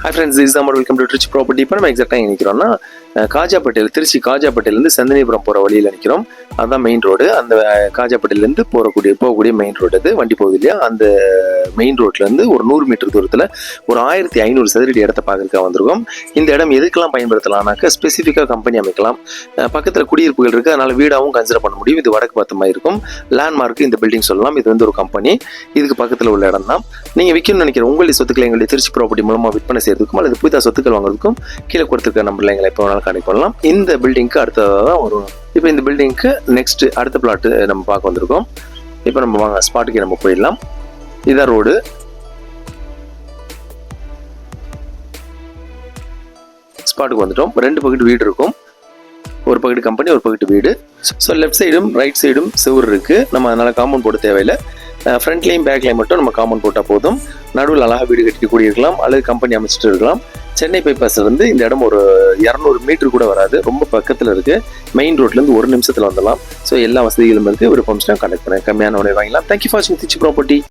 High friends is தான் welcome to Trichy property இப்போ நம்ம எக்ஸாக்டாக நிற்கிறோம்னா அஹ், காஜாப்பேட்டையில் திருச்சி காஜாப்பேட்டையிலேருந்து செந்தனிபுரம் போகிற வழியில் நிற்கிறோம் அதுதான் மெயின் ரோடு அந்த அஹ், காஜாப்பேட்டையிலேருந்து போகக்கூடிய போகக்கூடிய மெயின் ரோடு அது. வண்டி போகுது இல்லையா? அந்த மெயின் ரோட்லேருந்து ஒரு நூறு மீட்டர் தூரத்தில் ஒரு ஆயிரத்தி ஐநூறு சதுரடி இடத்த பார்க்கறதுக்காக வந்திருக்கோம். இந்த இடம் எதுக்கெல்லாம் பயன்படுத்தலாம்னாக்கா ஸ்பெசிஃபிக்காக கம்பெனி அமைக்கலாம். பக்கத்தில் குடியிருப்புகள் இருக்குது அதனால் வீடாகவும் கன்சிடர் பண்ண முடியும். இது வடக்கு பார்த்த மாதிரி இருக்கும். லேண்ட்மார்க் இந்த பில்டிங் சொல்லலாம். இது வந்து ஒரு கம்பெனி இதுக்கு பக்கத்தில் உள்ள இடம் தான். நீங்கள் விற்கணும்னு நினைக்கிற உங்களுடைய சொத்துக்களை எங்களுடைய திருச்சி ப்ராப்பர்ட்டி மூலமாக விற்பனை செய்யறதுக்கும் அல்லது புதிதாக சொத்துக்கள் வாங்குறதுக்கும் கீழே கொடுத்துருக்க நம்பர்ல எங்களை எப்போ வேணாலும் கனெக்ட் பண்ணலாம். இந்த பில்டிங்க்கு அடுத்ததாக தான் வரும். இப்போ இந்த பில்டிங்க்கு நெக்ஸ்ட் அடுத்த பிளாட்டு நம்ம பார்க்க வந்திருக்கோம். இப்போ நம்ம வாங்க ஸ்பாட்டுக்கு நம்ம போயிடலாம். இதான் ரோடு. ஸ்பாட்டுக்கு வந்துட்டோம். ரெண்டு பக்கெட் வீடு இருக்கும். ஒரு பக்கெட் கம்பெனி ஒரு பக்கெட் வீடு. ஸோ லெஃப்ட் சைடும் ரைட் சைடும் செவர் இருக்குது நம்ம அதனால் காம்பவுண்ட் போட தேவையில்லை. ஃப்ரண்ட்லேயும் பேக்லையும் மட்டும் நம்ம காம்பவுண்ட் போட்டால் போதும். நடுவில் அழகாக வீடு கட்டி கூடியிருக்கலாம் அல்லது கம்பெனி அமைச்சிட்டு இருக்கலாம். சென்னை பைபாஸ்லேருந்து இந்த இடம் ஒரு இரநூறு மீட்டர் கூட வராது. ரொம்ப பக்கத்தில் இருக்குது மெயின் ரோட்லேருந்து ஒரு நிமிஷத்தில் வந்துடலாம். ஸோ எல்லா வசதிகளும் இருக்குது விருப்பம் கண்டக்ட் பண்ணேன் கம்மியான உடனே வாங்கலாம் தேங்க்யூ ஃபார் வாட்சிங் திருச்சி ப்ராப்பர்ட்டி